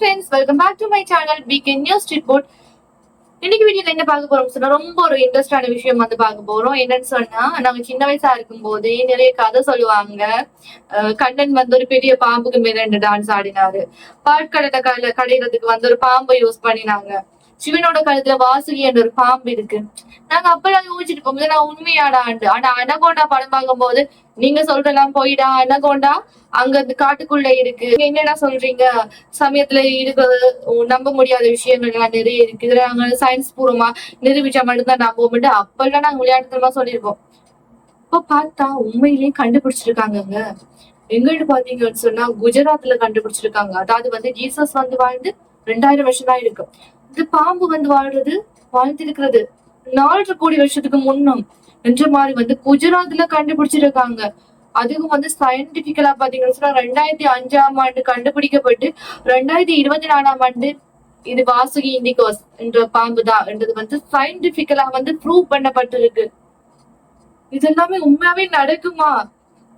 Friends welcome back to my channel weekend news report இன்னைக்கு வீடியோல என்ன பார்க்க போறோம் சொன்னா ரொம்ப ஒரு இன்ட்ரெஸ்டான விஷயம் வந்து பார்க்க போறோம். என்னன்னு சொன்னா நாங்க சின்ன வயசா இருக்கும் போதே நிறைய கதை சொல்லுவாங்க. கண்ணன் வந்து ஒரு பெரிய பாம்புக்கு மேல ரெண்டு டான்ஸ் ஆடினாரு. பாட்கடலை கடையிறதுக்கு கடைகிறதுக்கு வந்து ஒரு பாம்பை யூஸ் பண்ணினாங்க. சிவனோட கழுத்துல வாசுகி என்ற ஒரு பாம்பு இருக்கு. நாங்க அப்பெல்லாம் யோசிச்சுட்டு போகும்போது நான் உண்மையாடா ஆண்டு ஆனா அனகோண்டா படம் பார்க்கும் போது நீங்க சொல்றலாம் போயிடா அனகோண்டா அங்க அந்த காட்டுக்குள்ள இருக்கு. என்னடா சொல்றீங்க? சமயத்துல இருக்கிறது நம்ப முடியாத விஷயங்கள் எல்லாம் நிறைய இருக்கு. இதுல நாங்க சயின்ஸ் பூர்வமா நிரூபிச்சா மட்டும்தான் நம்புவோம்ட்டு அப்பெல்லாம் நாங்க விளையாட்டுத்தனமா சொல்லியிருக்கோம் இப்ப பார்த்தா உண்மையிலேயே கண்டுபிடிச்சிருக்காங்கங்க. எங்கிட்டு பாத்தீங்கன்னு சொன்னா குஜராத்ல கண்டுபிடிச்சிருக்காங்க. அதாவது வந்து ஜீசஸ் வந்து வாழ்ந்து ரெண்டாயிரம் வருஷம் தான் இருக்கு. இந்த பாம்பு வந்து வாழ்றது வாழ்ந்திருக்கிறது. நாலரை கோடி வருஷத்துக்கு முன்னும் என்ற மாதிரி வந்து குஜராத்ல கண்டுபிடிச்சிருக்காங்க. அதுவும் வந்து சயின்டிபிக்கலா பாத்தீங்கன்னு சொன்னா ரெண்டாயிரத்தி அஞ்சாம் ஆண்டு கண்டுபிடிக்கப்பட்டு ரெண்டாயிரத்தி இருபத்தி நாலாம் ஆண்டு இது வாசுகி இண்டிகோஸ் என்ற பாம்பு தான் என்றது வந்து சயின்டிபிக்கலா வந்து ப்ரூவ் பண்ணப்பட்டிருக்கு. இதெல்லாமே உண்மையாவே நடக்குமா?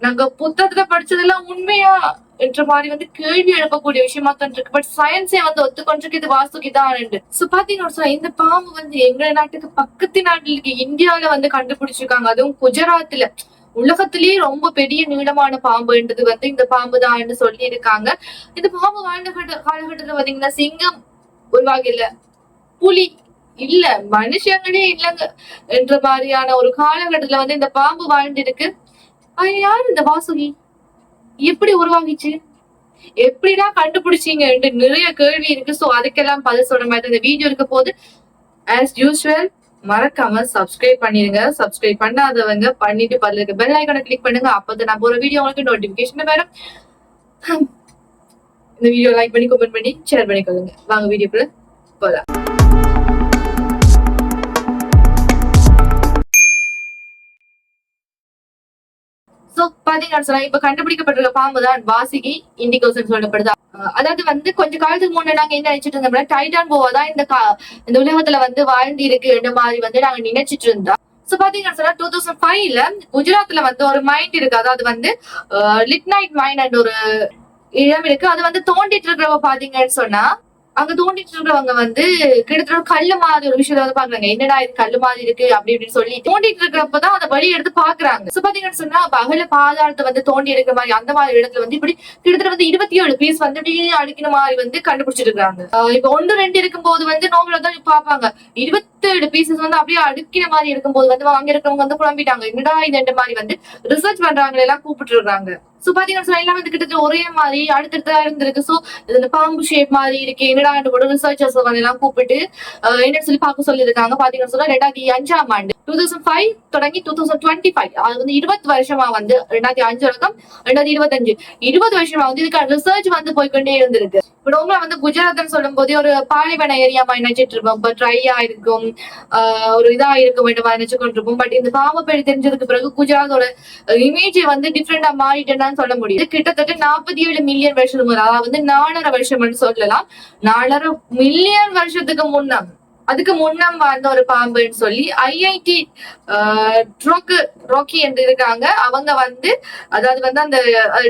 நாங்க புத்தகத்துல படிச்சதெல்லாம் உண்மையா என்ற மாதிரி வந்து கேள்வி எழுப்பக்கூடிய விஷயமா தான் இருக்கு. பட் சயின்ஸே வந்து ஒத்துக்கொண்டிருக்கு. இது வாசுகி தான் சோ பாத்தீங்கன்னா இந்த பாம்பு வந்து எங்க நாட்டுக்கு பக்கத்து நாட்டுல இருக்கு இந்தியால வந்து கண்டுபிடிச்சிருக்காங்க. அதுவும் குஜராத்ல உலகத்திலேயே ரொம்ப பெரிய நீளமான பாம்புன்றது வந்து இந்த பாம்பு தான் சொல்லி இருக்காங்க இந்த பாம்பு வாழ்ந்த காலகட்டத்துல பாத்தீங்கன்னா சிங்கம் உருவாகல. புலி இல்ல. மனுஷங்களே இல்லைங்க என்ற மாதிரியான ஒரு காலகட்டத்துல வந்து இந்த பாம்பு வாழ்ந்திருக்கு. யார் இந்த வாசுகி? எப்படி உருவாகிச்சு? எப்படிடா கண்டுபிடிச்சீங்க? நிறைய கேள்வி இருக்கு. சோ அதுக்கெல்லாம் பதில் சொல்ற மாதிரி இந்த வீடியோ இருக்க போது ஆஸ் யூஸ்வல் மறக்காம சப்ஸ்கிரைப் பண்ணிருங்க. சப்ஸ்கிரைப் பண்ணாதவங்க பண்ணிட்டு பதில் இருக்க பெல் ஐக்கான கிளிக் பண்ணுங்க. அப்பதான் நான் போற வீடியோ உங்களுக்கு நோட்டிபிகேஷன் வரும். இந்த வீடியோ லைக் பண்ணி கமெண்ட் பண்ணி ஷேர் பண்ணிக்கொள்ளுங்க. வாங்க வீடியோக்குள்ள போலாம். சோ பாத்தீங்கன்னா சொன்னா இப்ப கண்டுபிடிக்கப்பட்டிருக்க பாம்பு தான் வாசிகி இண்டிகோஸ் சொல்லப்படுது. அதாவது வந்து கொஞ்ச காலத்துக்கு முன்னே நாங்க என்ன நினைச்சிட்டு இருந்தோம்னா டைட்டான் போவா தான் இந்த கா- இந்த உலகத்துல வந்து வாழ்ந்து இருக்கு இந்த மாதிரி வந்து நாங்க நினைச்சிட்டு இருந்தோம். சோ பாத்தீங்கன்னா சொன்னா டூ தௌசண்ட் ஃபைவ்ல குஜராத்ல வந்து ஒரு மைண்ட் இருக்கு. அதாவது வந்து லிட் நைட் மைண்ட் அண்ட் ஒரு இடம் இருக்கு. அது வந்து தோண்டிட்டு இருக்கிறவ பாத்தீங்கன்னு சொன்னா அங்க தோண்டிட்டு இருக்கிறவங்க வந்து கிட்டத்தட்ட கல்லு மாதிரி ஒரு விஷயத்த வந்து பாக்குறாங்க என்னடா இது கல்லு மாதிரி இருக்கு அப்படி இப்படின்னு சொல்லி தோண்டிட்டு இருக்கிறப்பதான் அதை வழி எடுத்து பாக்குறாங்க சோ பாத்தீங்கன்னு சொன்னா பகல பாதாளத்தை வந்து தோண்டி எடுக்கிற மாதிரி அந்த மாதிரி இடத்துல வந்து இப்படி கிட்டத்தட்ட வந்து இருபத்தி ஏழு பீஸ் வந்து இப்படி அடிக்கிற மாதிரி வந்து கண்டுபிடிச்சிட்டு இருக்காங்க. இப்ப ஒன்று ரெண்டு இருக்கும்போது வந்து நோம்புல தான் பாப்பாங்க இருபத்தேழு பீசஸ் வந்து அப்படியே அடுக்கிற மாதிரி இருக்கும்போது வந்து அங்க இருக்கிறவங்க வந்து குழம்பிட்டாங்க. என்னடா இந்த மாதிரி வந்து ரிசர்ச் பண்றாங்க எல்லாம் கூப்பிட்டு இருக்காங்க. சோ பாத்தீங்கன்னா சொன்னா எல்லாம் வந்து கிட்டத்தட்ட ஒரே மாதிரி அடுத்தடுத்தா இருந்திருக்கு. சோ இதுல பாம்பு ஷேப் மாதிரி இருக்கு. என்னடா கூட ரிசர்ச்சர்ஸ் வந்து எல்லாம் கூப்பிட்டு என்ன சொல்லி பார்க்க சொல்லியிருக்காங்க. பாத்தீங்கன்னா சொன்னா ரெண்டாயிரத்தி அஞ்சாம் ஆண்டு டூ தௌசண்ட் ஃபைவ் தொடங்கி டூ தௌசண்ட் டுவெண்ட்டி ஃபைவ் அது வந்து இருபது வருஷமா வந்து ரெண்டாயிரத்தி அஞ்சு வரைக்கும் ரெண்டாயிரத்தி இருபத்தஞ்சு. இருபது வருஷமா வந்து இதுக்கான ரிசர்ச் வந்து போய்க்கொண்டே இருந்திருக்கு. ரொம்ப வந்து குஜராத்னு சொல்லும் போதே ஒரு பாலைவன ஏரியா மாதிரி நினைச்சிட்டு இருப்போம். இப்ப ட்ரையா இருக்கும். ஆஹ் ஒரு இதா இருக்கும் வேண்டுமா நினைச்சு கொண்டிருப்போம். பட் இந்த பாம்பு தெரிஞ்சதுக்கு பிறகு குஜராத்தோட இமேஜ் வந்து டிஃப்ரெண்டா மாறிட்டேன்னு சொல்ல முடியும். கிட்டத்தட்ட நாற்பத்தி ஏழு மில்லியன் வருஷத்துக்கு அதாவது வந்து நாலரை வருஷம்னு சொல்லலாம். நாலரை மில்லியன் வருஷத்துக்கு முன்னா அதுக்கு முன்னம் வாழ்ந்த ஒரு பாம்புன்னு சொல்லி ஐஐடி ட்ரோக்கு ரோக்கி என்று இருக்காங்க. அவங்க வந்து அதாவது வந்து அந்த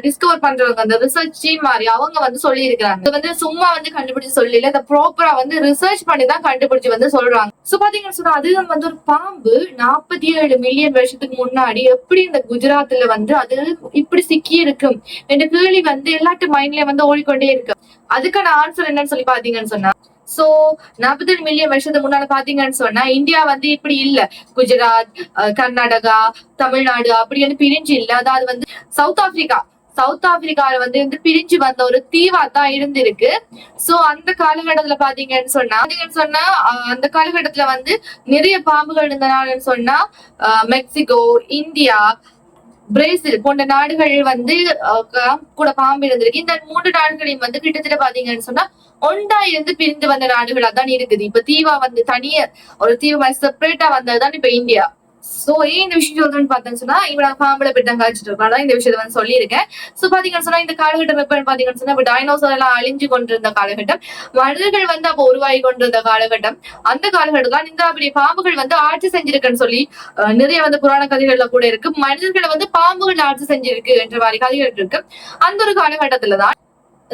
டிஸ்கவர் பண்றவங்க அந்த ரிசர்ச் டீம் மாதிரி அவங்க வந்து சொல்லி இருக்கிறாங்க இது வந்து சும்மா வந்து கண்டுபிடிச்சு சொல்லல இதை ப்ராப்பரா வந்து ரிசர்ச் பண்ணி தான் கண்டுபிடிச்சு வந்து சொல்றாங்க. சோ பாத்தீங்கன்னு சொன்னா அது வந்து ஒரு பாம்பு நாற்பத்தி ஏழு மில்லியன் வருஷத்துக்கு முன்னாடி எப்படி இந்த குஜராத்ல வந்து அது இப்படி சிக்கி இருக்கும் என்ற கேள்வி வந்து எல்லாட்டு மைண்ட்லயும் வந்து ஓடிக்கொண்டே இருக்கு. அதுக்கான ஆன்சர் என்னன்னு சொல்லி பாத்தீங்கன்னு சொன்னா சோ நாற்பத்தெட்டு மில்லியன் வருஷத்துக்கு முன்னால பாத்தீங்கன்னு சொன்னா இந்தியா வந்து இப்படி இல்ல. குஜராத் கர்நாடகா தமிழ்நாடு அப்படின்னு பிரிஞ்சு இல்ல. அதாவது வந்து சவுத் ஆப்பிரிக்கா சவுத் ஆப்பிரிக்கால வந்து வந்து பிரிஞ்சு வந்த ஒரு தீவா தான் இருந்திருக்கு. சோ அந்த காலகட்டத்துல பாத்தீங்கன்னு சொன்னா பாத்தீங்கன்னு சொன்னா அந்த காலகட்டத்துல வந்து நிறைய பாம்புகள் இருந்தனாலன்னு சொன்னா மெக்சிகோ இந்தியா பிரேசில் போன்ற நாடுகள் வந்து கூட பாம்பு இருந்திருக்கு. இந்த மூன்று நாடுகளையும் வந்து கிட்டத்தட்ட பாத்தீங்கன்னு சொன்னா ஒண்டா இருந்து பிரிந்து வந்த நாடுகளா தான் இருக்குது. இப்ப தீவா வந்து தனிய ஒரு தீவு மாதிரி செப்பரேட்டா வந்ததுதான் இப்ப இந்தியா. சோ ஏன் இந்த விஷயம் சொல்றேன்னு பார்த்தேன்னு சொன்னா இவ நான் காய்ச்சிட்டு இருக்கா இந்த விஷயத்த வந்து சொல்லியிருக்கேன். சோ பாத்தீங்கன்னு சொன்னா இந்த காலகட்டம் எப்ப பாத்தீங்கன்னு சொன்னா இப்ப டைனோசர் எல்லாம் அழிஞ்சு கொண்டிருந்த காலகட்டம். மனிதர்கள் வந்து அப்ப உருவாகி கொண்டிருந்த காலகட்டம். அந்த காலகட்டத்துல இந்த அப்படி பாம்புகள் வந்து ஆட்சி செஞ்சிருக்குன்னு சொல்லி நிறைய வந்து புராண கதைகள்ல கூட இருக்கு. மனிதர்களை வந்து பாம்புகள் ஆட்சி செஞ்சிருக்கு என்ற மாதிரி கதைகள் இருக்கு. அந்த ஒரு காலகட்டத்துல தான்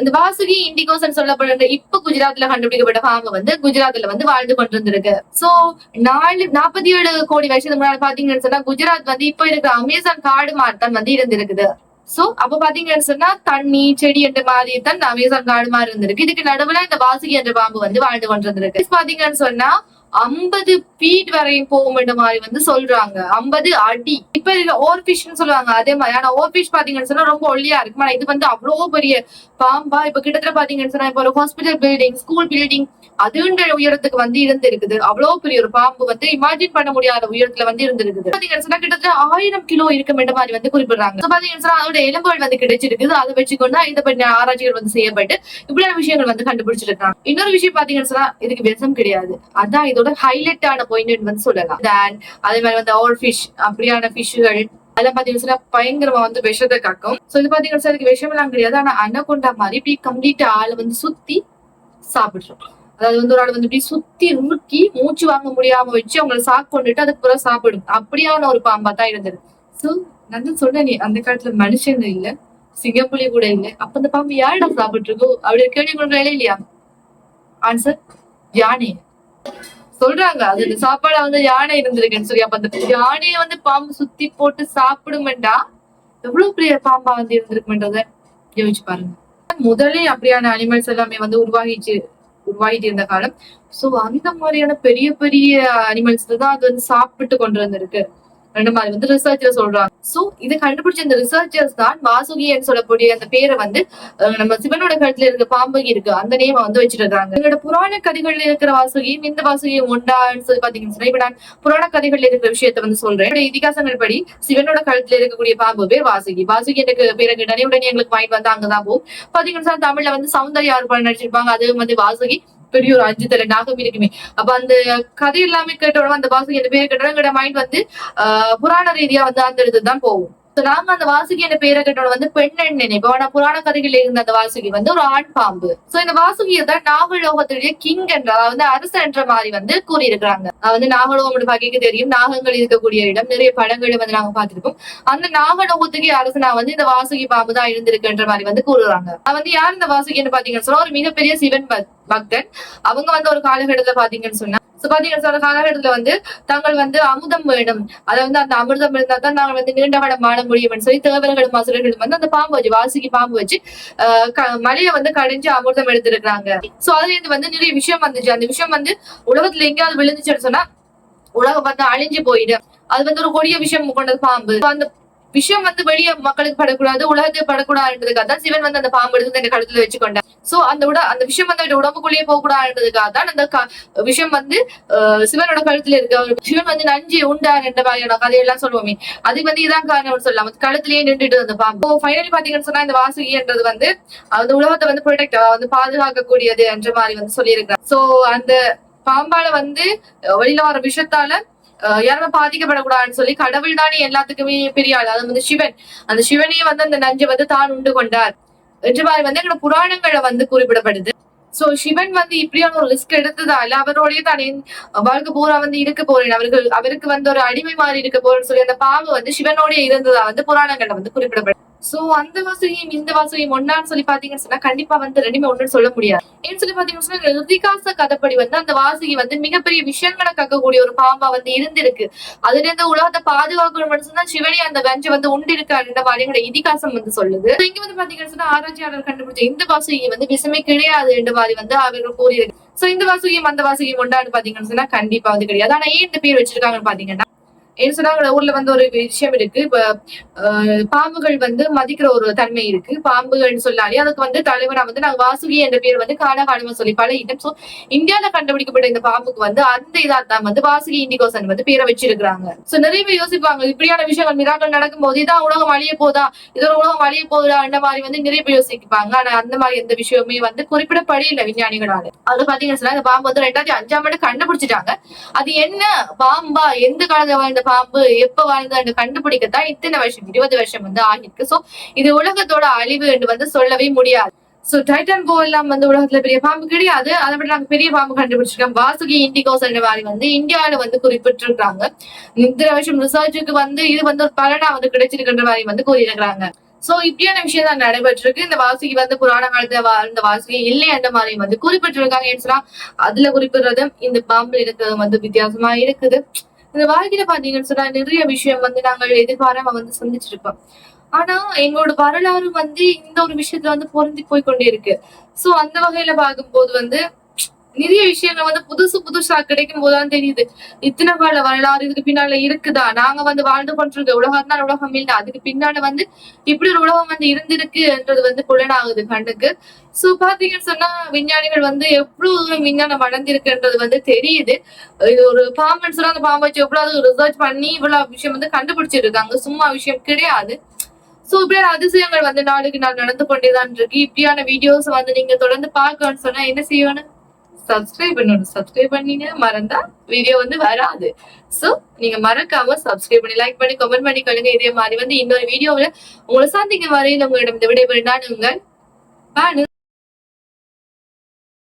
இந்த வாசுகி இண்டிகோசன் சொல்லப்படுற இப்ப குஜராத்ல கண்டுபிடிக்கப்பட்ட பாம்பு வந்து குஜராத்ல வந்து வாழ்ந்து கொண்டிருந்திருக்கு. சோ நாலு நாற்பத்தி ஏழு கோடி வருஷத்துக்கு முன்னாடி பாத்தீங்கன்னு சொன்னா குஜராத் வந்து இப்ப இருக்கிற அமேசான் காடு மாதிரி தான் வந்து இருந்திருக்குது. சோ அப்ப பாத்தீங்கன்னு சொன்னா தண்ணி செடி என்ற மாதிரி தான் அமேசான் காடு மாதிரி இருந்திருக்கு. இதுக்கு நடுவுல இந்த வாசுகி என்ற பாம்பு வந்து வாழ்ந்து கொண்டிருந்திருக்கு. பாத்தீங்கன்னு சொன்னா ஐம்பது ஃபீட் வரையும் போகும் என்ற மாதிரி வந்து சொல்றாங்க. ஐம்பது அடி. இப்ப இருக்க ஓர்பிஷ்னு சொல்லுவாங்க. அதே மாதிரி. ஆனா ஓர்பிஷ் பாத்தீங்கன்னு சொன்னா ரொம்ப ஒல்லியா இருக்கு ஆனா இது வந்து அவ்வளவு பெரிய பாம்பா இப்ப கிட்டத்தட்ட பாத்தீங்கன்னு சொன்னா இப்ப ஒரு ஹாஸ்பிட்டல் பில்டிங் ஸ்கூல் பில்டிங் அதுன்ற உயரத்துக்கு வந்து இருந்திருக்குது. அவ்வளவு பெரிய ஒரு பாம்பு வந்து இமேஜின் பண்ண முடியாத உயரத்துல வந்து இருந்திருக்குது. பாத்தீங்கன்னு சொன்னா கிட்டத்தட்ட ஆயிரம் கிலோ இருக்கும் என்ற மாதிரி வந்து குறிப்பிடுறாங்க. பாத்தீங்கன்னா பாத்தீங்கன்னு சொன்னா அதோட எலும்புகள் வந்து கிடைச்சிருக்குது. அதை வச்சுக்கொண்டு இதை பற்றின ஆராய்ச்சிகள் வந்து செய்யப்பட்டு இப்படியான விஷயங்கள் வந்து கண்டுபிடிச்சிருக்காங்க. இன்னொரு விஷயம் பாத்தீங்கன்னு சொன்னா இதுக்கு விஷம் கிடையாது. அதான் இதோட ஹைலைட்டான பாயிண்ட் வந்து சொல்லலாம். தேன் அதே மாதிரி வந்து ஆல் ஃபிஷ் அப்படியான ஃபிஷ்கள் அதெல்லாம் பாத்தீங்கன்னா பயங்கரமா வந்து விஷத்தை காக்கும். சோ இது பாத்தீங்கன்னா அதுக்கு விஷம் எல்லாம் கிடையாது. ஆனா அனகொண்டா மாதிரி இப்படி கம்ப்ளீட்டா ஆளை வந்து சுத்தி சாப்பிடுறோம். அதாவது வந்து ஒரு ஆள் வந்து இப்படி சுத்தி உருக்கி மூச்சு வாங்க முடியாம வச்சு அவங்கள சாக்கு கொண்டுட்டு அதுக்கு பிறகு சாப்பிடும். அப்படியான ஒரு பாம்பா தான் இருந்தது. சோ நான் தான் நீ அந்த காலத்துல மனுஷன் இல்ல சிங்கப்புலி கூட இல்ல. அப்ப அந்த பாம்பு யாருடா சாப்பிட்டு இருக்கோ அப்படி கேள்வி கொண்டு இல்லையா? ஆன்சர் யானை சொல்றாங்க. அது இந்த சாப்பாடு வந்து யானை இருந்திருக்குன்னு சொல்லி. அப்ப அந்த யானையை வந்து பாம்பு சுத்தி போட்டு சாப்பிடுமெண்டா? எவ்வளவு பெரிய பாம்பா வந்து இருந்திருக்குமென்றத யோசிச்சு பாருங்க. முதலே அப்படியான அனிமல்ஸ் எல்லாமே வந்து உருவாகிச்சு உருவாகிட்டு இருந்த காலம். சோ அந்த மாதிரியான பெரிய பெரிய அனிமல்ஸ் தான் அது வந்து சாப்பிட்டு கொண்டு வந்திருக்கு ரெண்டு மாதிரி வந்து ரிசர்ச்சர் சொல்றாங்க. சோ இதை கண்டுபிடிச்ச இந்த ரிசர்ச்சர்ஸ் தான் வாசுகின்னு சொல்லக்கூடிய அந்த பேரை வந்து நம்ம சிவனோட கழுத்துல இருக்க பாம்பு இருக்கு அந்த நேம வந்து வச்சிருக்காங்க. எங்களோட புராண கதைகள்ல இருக்கிற வாசுகியும் இந்த வாசுகியும் உண்டான்னு சொல்லி பாத்தீங்கன்னா இப்ப நான் புராண கதைகள்ல இருக்கிற விஷயத்த வந்து சொல்றேன். என்னோட இதிகாசங்கள் படி சிவனோட கழுத்துல இருக்கக்கூடிய பாம்பு பேர் வாசுகி. வாசுகி எனக்கு பேரை கேட்டாலே உடனே எங்களுக்கு வாங்கி வந்து அங்கதான் போகும் பாத்தீங்கன்னா தமிழ்ல வந்து சௌந்தர்யா ஒரு நடிச்சிருப்பாங்க அது வந்து வாசுகி. பெரிய ஒரு அஞ்சு தலை நாகம் இருக்குமே. அப்ப அந்த கதை எல்லாமே கேட்டோட அந்த பாசம் அந்த பேரை கேட்டோட எங்களோட மைண்ட் வந்து ஆஹ் புராண ரீதியா வந்து அந்த இடத்துல தான் போகும். நாங்க அந்த வாசுகி என்ற பேரை கேட்டோட வந்து பெண்ணெண் நினைப்போம் ஆனா புராண கதைகள் இருந்த அந்த வாசுகி வந்து ஒரு ஆண் பாம்பு. சோ இந்த வாசுகியை தான் நாகலோகத்துடைய கிங் என்ற வந்து அரசு என்ற மாதிரி வந்து கூறியிருக்கிறாங்க. வந்து நாகலோகம் பகைக்கு தெரியும். நாகங்கள் இருக்கக்கூடிய இடம். நிறைய படங்களை வந்து நாங்க பார்த்திருக்கோம். அந்த நாகலோகத்துக்கு அரசனா வந்து இந்த வாசுகி பாம்பு தான் இருந்திருக்குன்ற மாதிரி வந்து கூறுறாங்க. அது வந்து யார் இந்த வாசுகின்னு பாத்தீங்கன்னு சொன்னா ஒரு மிகப்பெரிய சிவன் பக்தன். அவங்க வந்து ஒரு காலகட்டத்துல பாத்தீங்கன்னு சொன்னா சுபாதிகள் சொல்ற காலகட்டத்துல வந்து தாங்கள் வந்து அமுதம் வேணும். அதை வந்து அந்த அமிர்தம் இருந்தா தான் நாங்கள் வந்து நீண்ட காலம் வாழ முடியும்னு சொல்லி தேவர்களும் அசுரர்களும் வந்து அந்த பாம்பு வச்சு வாசிக்கு பாம்பு வச்சு ஆஹ் க- மலையை வந்து கடைஞ்சு அமிர்தம் எடுத்திருக்கிறாங்க. சோ அதுல இருந்து வந்து நிறைய விஷயம் வந்துச்சு. அந்த விஷயம் வந்து உலகத்துல எங்கேயாவது விழுந்துச்சுன்னு சொன்னா உலகம் வந்து அழிஞ்சு போயிடும். அது வந்து ஒரு கொடிய விஷயம் கொண்டது பாம்பு. அந்த விஷயம் வந்து வெளிய மக்களுக்கு படக்கூடாது உலகத்துக்கு படக்கூடாதுன்றதுக்காக தான் சிவன் வந்து அந்த பாம்பு எடுத்து அந்த கழுத்துல வச்சுக்கொண்டார் சோ அந்த உட அந்த விஷயம் வந்து அவருடைய உடம்புக்குள்ளேயே போகக்கூடாதுன்றதுக்காக தான் அந்த விஷயம் வந்து ஆஹ், சிவனோட கழுத்துல இருக்கு. அவர் சிவன் வந்து நஞ்சு உண்டார் என்ற மாதிரியான கதையெல்லாம் சொல்லுவோமே. அது வந்து இதான் காரணம் சொல்லலாம். கழுத்துலயே நின்றுட்டு அந்த பாம்பு. ஃபைனலி பாத்தீங்கன்னு சொன்னா இந்த வாசுகின்றது வந்து அந்த உலகத்தை வந்து ப்ரொடெக்ட் வந்து பாதுகாக்கக்கூடியது என்ற மாதிரி வந்து சொல்லியிருக்கிறார். சோ அந்த பாம்பால வந்து வெளியில வர விஷத்தால யாருமே பாதிக்கப்படக்கூடாதுன்னு சொல்லி கடவுள் தானே எல்லாத்துக்குமே பெரிய ஆள் அது வந்து சிவன். அந்த சிவனையே வந்து அந்த நஞ்சை வந்து தான் உண்டு கொண்டார். என்று மாதிரி வந்து எங்களோட புராணங்கள்ல வந்து குறிப்பிடப்படுது. சோ சிவன் வந்து இப்படியான ஒரு ரிஸ்க் எடுத்ததால அவரோடய தான் வாழ்க்கை பூரா வந்து இருக்க போறேன். அவர்கள் அவருக்கு வந்து ஒரு அடிமை மாதிரி இருக்க போறேன்னு சொல்லி அந்த பாம்பு வந்து சிவனோடய இருந்ததா வந்து புராணங்கள்ல வந்து குறிப்பிடப்படுது. சோ அந்த வாசகியும் இந்த வாசுகியும் ஒன்னான்னு சொல்லி பாத்தீங்கன்னு சொன்னா கண்டிப்பா வந்து ரெண்டுமே ஒண்ணுன்னு சொல்ல முடியாது. ஏன்னு சொல்லி பாத்தீங்கன்னு சொன்னா இதிகாச கதைப்படி வந்து அந்த வாசகி வந்து மிகப்பெரிய விஷயங்களை கக்கக்கூடிய ஒரு பாம்பா வந்து இருந்திருக்கு. அதுல இருந்து உலகத்தை பாதுகாக்கணும்னு சொன்னா சிவனி அந்த வெஞ்ச வந்து உண்டு இருக்காருன்ற மாதிரி இதிகாசம் வந்து சொல்லுது. இங்க வந்து பாத்தீங்கன்னு சொன்னா ஆராய்ச்சியாளர் கண்டுபிடிச்ச இந்த வாசகி வந்து விஷமே கிடையாது என்ற மாதிரி வந்து அவர்கள் கூறியிருக்கு. சோ இந்த வாசகியும் அந்த வாசகியும் ஒன்றான்னு பாத்தீங்கன்னு சொன்னா கண்டிப்பா வந்து கிடையாது. ஆனா ஏன் இந்த பேர் வச்சிருக்காங்கன்னு பாத்தீங்கன்னா என்ன சொன்னா ஊர்ல வந்து ஒரு விஷயம் இருக்கு. இப்ப பாம்புகள் வந்து மதிக்கிற ஒரு தன்மை இருக்கு. பாம்புகள்னு சொல்லாலே அதுக்கு வந்து தலைவனா வந்து நாங்க வாசுகி என்ற பேர் வந்து காலகாலமா சொல்லி பழகிட்டோம் சோ இந்தியால கண்டுபிடிக்கப்பட்ட இந்த பாம்புக்கு வந்து அந்த இதா தான் வந்து வாசுகி இண்டிகோசன் வந்து பேரை வச்சிருக்காங்க சோ நிறைய பேர் யோசிப்பாங்க இப்படியான விஷயங்கள் மிராக்கள் நடக்கும்போது இதான் உலகம் அழிய போதா? இதோட உலகம் அழிய போதா அந்த மாதிரி வந்து நிறைய பேர் யோசிப்பாங்க. ஆனா அந்த மாதிரி எந்த விஷயமே வந்து குறிப்பிடப்படையில விஞ்ஞானிகளால. அது பாத்தீங்கன்னா சொன்னா இந்த பாம்பு வந்து ரெண்டாயிரத்தி அஞ்சாம் ஆண்டு கண்டுபிடிச்சிட்டாங்க. அது என்ன பாம்பா? எந்த காலத்துல வாழ்ந்த பாம்பு எப்ப வாழ்ந்தது கண்டுபிடிக்கத்தான் இத்தனை வருஷம் இருபது வருஷம் வந்து ஆகிருக்கு சோ இது உலகத்தோட அழிவு என்று வந்து சொல்லவே முடியாது. சோ டைட்டன் போ எல்லாம் வந்து உலகத்துல பெரிய பாம்பு கிடையாது. அதை விட நாங்க பெரிய பாம்பு கண்டுபிடிச்சிருக்கோம். வாசுகி இண்டிகோஸ் என்ற மாதிரி வந்து இந்தியாவில வந்து குறிப்பிட்டிருக்காங்க இந்த வருஷம் ரிசர்ச்சுக்கு வந்து இது வந்து ஒரு பலனா வந்து கிடைச்சிருக்கின்ற மாதிரி வந்து கூறியிருக்கிறாங்க. சோ இப்படியான விஷயம் தான் நடைபெற்றிருக்கு. இந்த வாசுகி வந்து புராண காலத்துல வாழ்ந்த வாசுகி இல்லை அந்த மாதிரி வந்து குறிப்பிட்டிருக்காங்க. ஏன்னு சொன்னா அதுல குறிப்பிடுறதும் இந்த பாம்புல இருக்கிறதும் வந்து வித்தியாசமா இருக்குது. இந்த வாழ்க்கையில பாத்தீங்கன்னு சொன்னா நிறைய விஷயம் வந்து நாங்கள் எதிர்பாராம வந்து சந்திச்சிருப்போம் ஆனா எங்களோட வரலாறு வந்து இந்த ஒரு விஷயத்துல வந்து பொருந்தி போய் கொண்டே இருக்கு. சோ அந்த வகையில பார்க்கும்போது வந்து நிறைய விஷயங்கள் வந்து புதுசு புதுசா கிடைக்கும் போதுதான் தெரியுது. இத்தனை கால வரலாறு இதுக்கு பின்னால இருக்குதா? நாங்க வந்து வாழ்ந்து கொண்டிருக்க உலகம் தான் உலகம் இல்ல. அதுக்கு பின்னால வந்து இப்படி ஒரு உலகம் வந்து இருந்திருக்குன்றது வந்து புலனாகுது கண்ணுக்கு. சோ பாத்தீங்கன்னு சொன்னா விஞ்ஞானிகள் வந்து எவ்வளவு தூரம் விஞ்ஞானம் வளர்ந்திருக்குன்றது வந்து தெரியுது. இது ஒரு பாம்புன்னு சொன்னா அந்த பாம்பை வச்சு எவ்வளவு ரிசர்ச் பண்ணி இவ்வளவு விஷயம் வந்து கண்டுபிடிச்சிருக்காங்க சும்மா விஷயம் கிடையாது. சோ இப்படியான அதிசயங்கள் வந்து நாளுக்கு நாள் நடந்து கொண்டேதான் இருக்கு. இப்படியான வீடியோஸ் வந்து நீங்க தொடர்ந்து பார்க்கணும்னு சொன்னா என்ன செய்யணும்? சப்ஸ்கிரைப் பண்ணணும். சப்ஸ்கிரைப் பண்ணீங்க மறந்தா வீடியோ வந்து வராது. சோ நீங்க மறக்காம சப்ஸ்கிரைப் பண்ணி லைக் பண்ணி கமெண்ட் பண்ணி கழுங்க இதே மாதிரி வந்து இன்னொரு வீடியோவில் உங்களை சந்திக்கும் வரையில் உங்களிடம் இந்த விடைபெறும். நான் உங்கள் பானு.